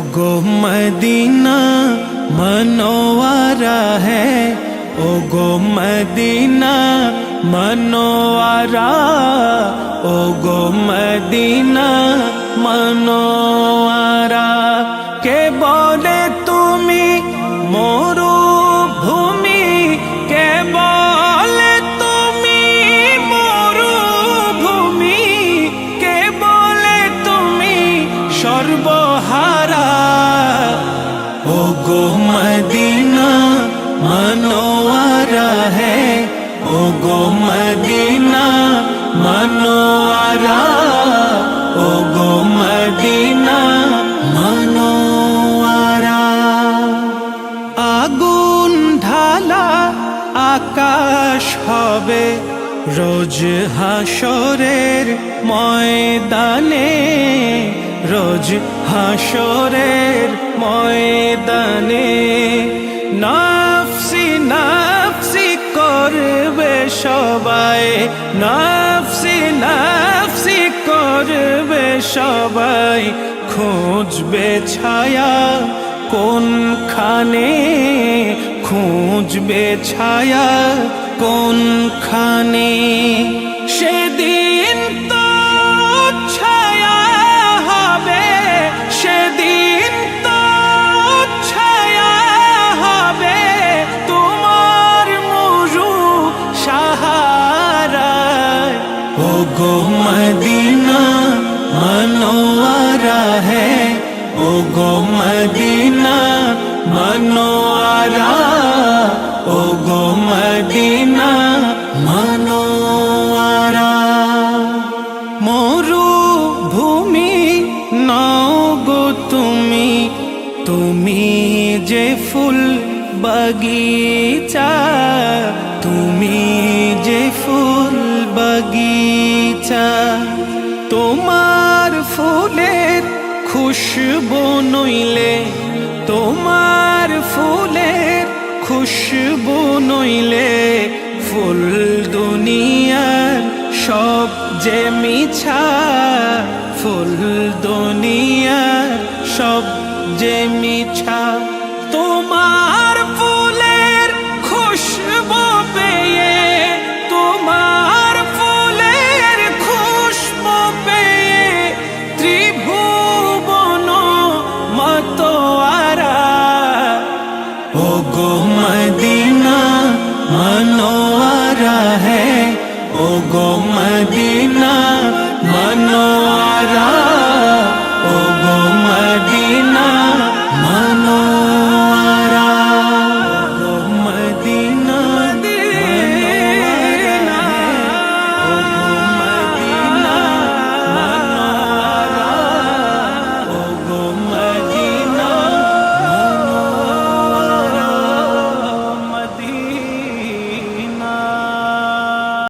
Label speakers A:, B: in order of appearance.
A: गो Medina मनोवारा है। ओ गो Medina मनोवारा। गो Medina मनो ও গো মদিনা মনোয়ারা হে ও গো মদিনা মনোয়ারা ও গো মদিনা মনোয়ারা আগুন ঢালা আকাশ হবে। রোজ হাসরের ময়দানে। রোজ হাসরের ময়দানে নাফসি নাফসি করবে সবাই, নাফসি নাফসি করবে সবাই। খুঁজবে ছায়া কোনখানে? খুঁজবে ছায়া কোনখানে? সেদিন গো মদিনা मनोवारा है ओ गो मदीना मनोवारा ओ गो मदीना मनोवारा মরু ভূমি নাও গো তুমি তুমি যে ফুল বাগিচা তুমি যে ফুল বাগিচা তোমার ফুলের খুশবু নইলে, তোমার ফুলের খুশবু নইলে, ফুল দুনিয়ার সব যে মিছা, ফুল দুনিয়ার সব যে মিছা ও গো মদিনা।